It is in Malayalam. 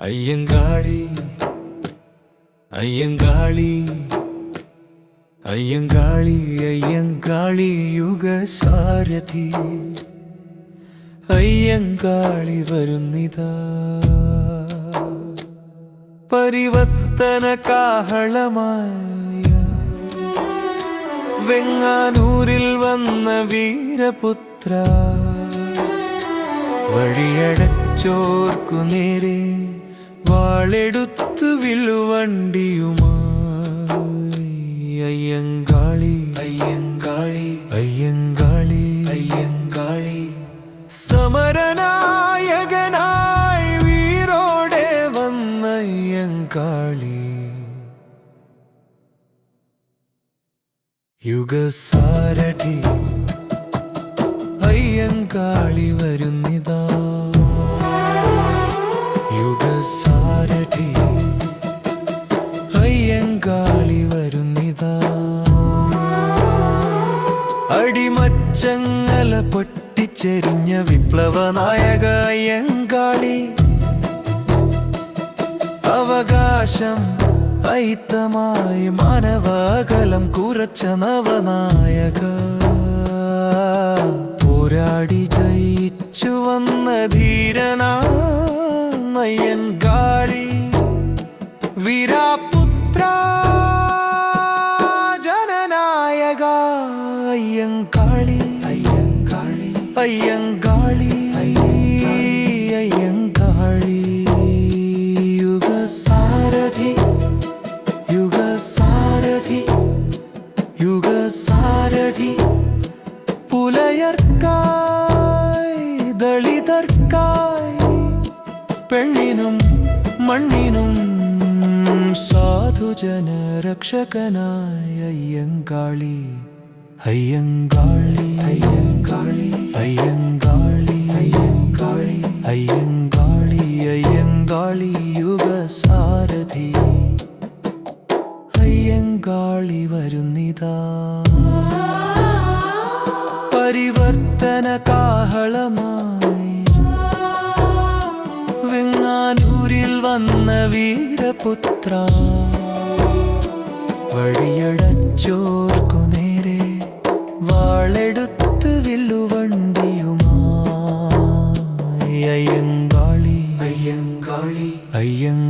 അയ്യങ്കാളി അയ്യങ്കാളി അയ്യങ്കാളി അയ്യങ്കാളി യുഗസാരഥി. അയ്യങ്കാളി വരുന്നിതാ. പരിവർത്തന കാഹളമായ വെങ്ങാനൂരിൽ വന്ന വീരപുത്ര. വഴിയടച്ചോർക്കു നേരെ വാളെടുത്തു വില്ലുവണ്ടിയുമായി. അയ്യങ്കാളി. അയ്യങ്കാളി. അയ്യങ്കാളി. അയ്യങ്കാളി. സമരനായകനായി വീരോടെ വന്ന അയ്യങ്കാളി. യുഗസാരഥി. അയ്യങ്കാളി വരുന്നിതാ. അടിമച്ചങ്ങല പൊട്ടിച്ചെരിഞ്ഞ വിപ്ലവ നായക അയ്യങ്കാളി അവകാശം ഐത്തമായി മാനവാകലം കുറച്ച നവനായക. പോരാടി ജയിച്ചു വന്ന ധീരനാ കാളി അയ്യങ്കാളി അയ്യങ്കാളി യുഗസാരഥി യുഗസാരഥി യുഗസാരഥി പുലയർക്കായ് ദളിതർക്കായ് പെണ്ണിനും മണ്ണിനും സാധുജന രക്ഷകനായ അയ്യങ്കാളി അയ്യങ്കാളി അയ്യങ്കാളി. അയ്യങ്കാളി അയ്യങ്കാളി അയ്യങ്കാളി അയ്യങ്കാളി വരുന്നിതാ. പരിവർത്തന കാഹളമായി വെങ്ങാനൂരിൽ വന്ന വീരപുത്ര. വഴിയടച്ചോർക്കു നേരെ വാളെടുത്ത് വില്ലുവണ്ടിയുമായി അയ്യങ്കാളി അയ്യങ്കാളി അയ്യങ്കാളി അയ്യങ്കാളി